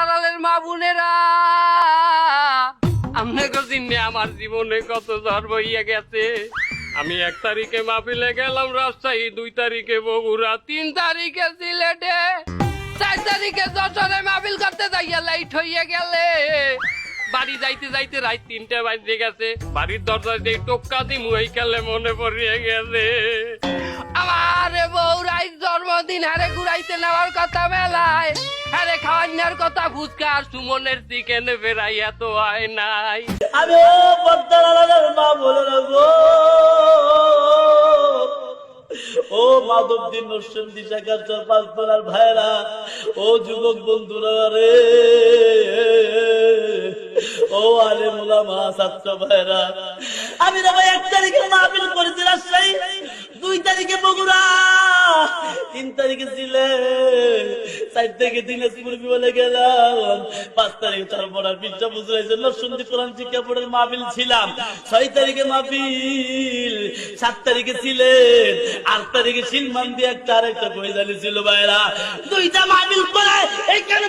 আড়ালের মা বোনেরা। আপনাকে চিনে আমার জীবনে কত জ্বর বইয়া গেছে। আমি এক তারিখে মাহফিলে গেলাম রাজশাহী, দুই তারিখে বগুড়া, তিন তারিখে সিলেটে। চার তারিখে যশোরে মাহফিল করতে যাইয়া লাইট হইয়া গেলে। বাড়ি যাইতে যাইতে রাত তিনটে বাজে গেছে। বাড়ির দরজায় দিয়ে টোক্কা দিম ওই কালে মনে পড়িয়ে গেছে। আমার বউ রাইত জন্মদিন, হারে ঘুরাইতে নেওয়ার কথা মেলায়। খাওয়ানোর কথা ফুচকা আর সুমনের চিকেন ফেরাইয়া তো হয় নাই। আমি ও পদ্মার মা বলে রাখব ও মাধব দিন নরসেন দিশাকার চর পাঁচ তোলার ভাইরা ও যুবক বন্ধুরা রে। ও আলে মোলা মা ছাত্র ভাইরা আমি রে ভাই এক তারিখে মাহফিল করেছি তিন তারিখে ছিলে চার তারিখে দিনাজপুর বিমানে গেলাম। পাঁচ তারিখে তারপর আর বিশটা এই জন্য সন্ধি কোরআন শিক্ষা বোর্ডের মাহবিল ছিলাম। ছয় তারিখে মাহবিল সাত তারিখে ছিলে আট তারিখে সিলমান দিয়ে একটা আরেকটা বই জানিয়েছিল ভাইরা। দুইটা মাহবিল করে এইখানে